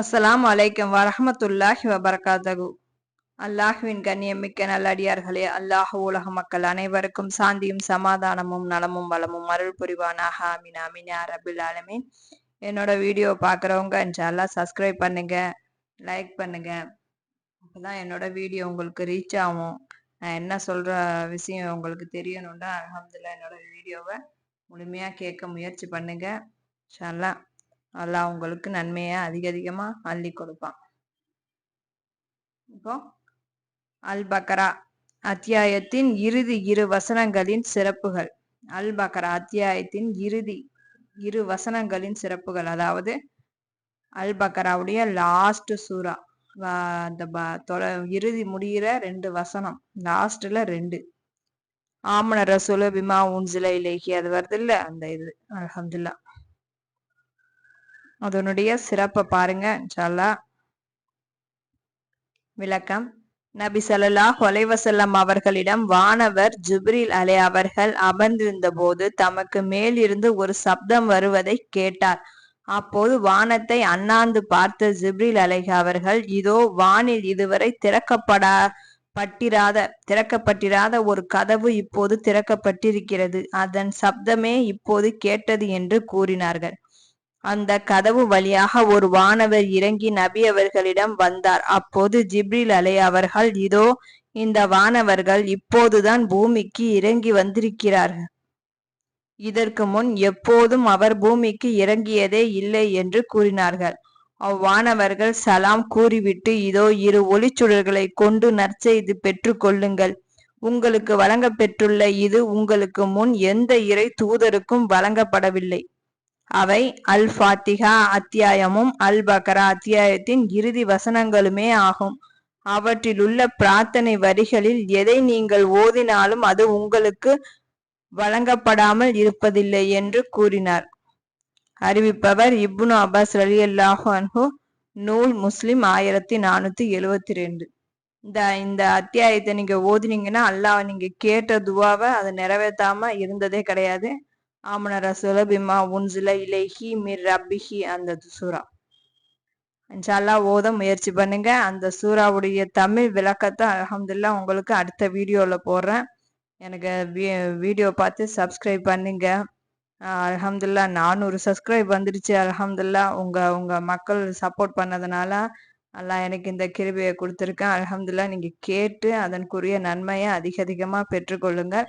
அஸ்லாம் வலைக்கம் வரஹமத்துல்லாஹி வபரகாத்தகு அல்லாஹுவின் கண்ணியமிக்க நல்லடியார்களே அல்லாஹு உலக மக்கள் அனைவருக்கும் சாந்தியும் சமாதானமும் நலமும் வளமும் அருள் புரிவானாக. அமீன் அமீன் ரபில் ஆலமீன். என்னோட வீடியோ பார்க்குறவங்க இன்ஷால்லா சப்ஸ்கிரைப் பண்ணுங்க லைக் பண்ணுங்க. அப்போதான் என்னோட வீடியோ உங்களுக்கு ரீச் ஆகும். நான் என்ன சொல்கிற விஷயம் உங்களுக்கு தெரியணும்னா அலமதுல்லா என்னோட வீடியோவை முழுமையாக கேட்க முயற்சி பண்ணுங்க. இன்ஷால்லா அல்லாஹ் உங்களுக்கு நன்மையை அதிக அதிகமாக அள்ளி கொடுப்பான். இப்போ அல் பக்ரா அத்தியாயத்தின் இறுதி இரு வசனங்களின் சிறப்புகள். அல் பக்ரா அத்தியாயத்தின் இறுதி இரு வசனங்களின் சிறப்புகள். அதாவது அல் பக்ராவுடைய லாஸ்ட் சூரா அந்த இறுதி முடிகிற ரெண்டு வசனம். லாஸ்ட்ல ரெண்டு. ஆமன ரசூல பிமா உன்சில இலேகி அது வருது இல்ல? அந்த இது. அலமதுல்லா அதனுடைய சிறப்பை பாருங்க இன்ஷால்லா விளக்கம். நபி சல்லா ஹொலைவசல்லம் அவர்களிடம் வானவர் ஜுப்ரில் அலே அவர்கள் அமர்ந்திருந்த போது தமக்கு மேலிருந்து ஒரு சப்தம் வருவதை கேட்டார். அப்போது வானத்தை அண்ணாந்து பார்த்த ஜிப்ரில் அலைக அவர்கள் இதோ வானில் இதுவரை திறக்கப்படா பட்டிராத திறக்கப்பட்டிராத ஒரு கதவு இப்போது திறக்கப்பட்டிருக்கிறது. அதன் சப்தமே இப்போது கேட்டது என்று கூறினார்கள். அந்த கதவு வழியாக ஒரு வானவர் இறங்கி நபி அவர்களிடம் வந்தார். அப்போது ஜிப்ரில் அலை அவர்கள் இதோ இந்த வானவர்கள் இப்போதுதான் பூமிக்கு இறங்கி வந்திருக்கிறார்கள். இதற்கு முன் எப்போதும் அவர் பூமிக்கு இறங்கியதே இல்லை என்று கூறினார்கள். அவ்வானவர்கள் சலாம் கூறிவிட்டு இதோ இரு ஒளிச்சுடர்களை கொண்டு நற்செய்து பெற்றுக்கொள்ளுங்கள் உங்களுக்கு வழங்க பெற்றுள்ள இது உங்களுக்கு முன் எந்த இறை தூதருக்கும் வழங்கப்படவில்லை. அவை அல் ஃபாத்திகா அத்தியாயமும் அல் பக்ரா அத்தியாயத்தின் இறுதி வசனங்களுமே ஆகும். அவற்றிலுள்ள பிரார்த்தனை வரிகளில் எதை நீங்கள் ஓதினாலும் அது உங்களுக்கு வழங்கப்படாமல் இருப்பதில்லை என்று கூறினார். அறிவிப்பவர் இப்னு அப்பாஸ் அலி அல்லாஹு அன்ஹு நூல் முஸ்லிம் ஆயிரத்தி நானூத்தி எழுவத்தி ரெண்டு இந்த இந்த அத்தியாயத்தை நீங்க ஓதினீங்கன்னா அல்லாஹ் நீங்க கேட்ட துவாவை அதை நிறைவேற்றாம இருந்ததே கிடையாது. ஆமன ரசூல பிமா உன்சில இலேஹி மிர் ரப்பிஹி அந்த சூறா. இன்ஷால்லா ஓத முயற்சி பண்ணுங்க. அந்த சூறாவுடைய தமிழ் விளக்கத்தை அலமதுல்லா உங்களுக்கு அடுத்த வீடியோவில் போடுறேன். எனக்கு வீடியோ பார்த்து சப்ஸ்கிரைப் பண்ணுங்க. அலமதுல்லா நானூறு சப்ஸ்கிரைப் வந்துடுச்சு அலமதுல்லா உங்கள் உங்கள் மக்கள் சப்போர்ட் பண்ணதுனால நல்லா எனக்கு இந்த கிருபியை கொடுத்துருக்கேன். அலமதுல்லா நீங்கள் கேட்டு அதற்குரிய நன்மையை அதிக அதிகமாக பெற்றுக்கொள்ளுங்கள்.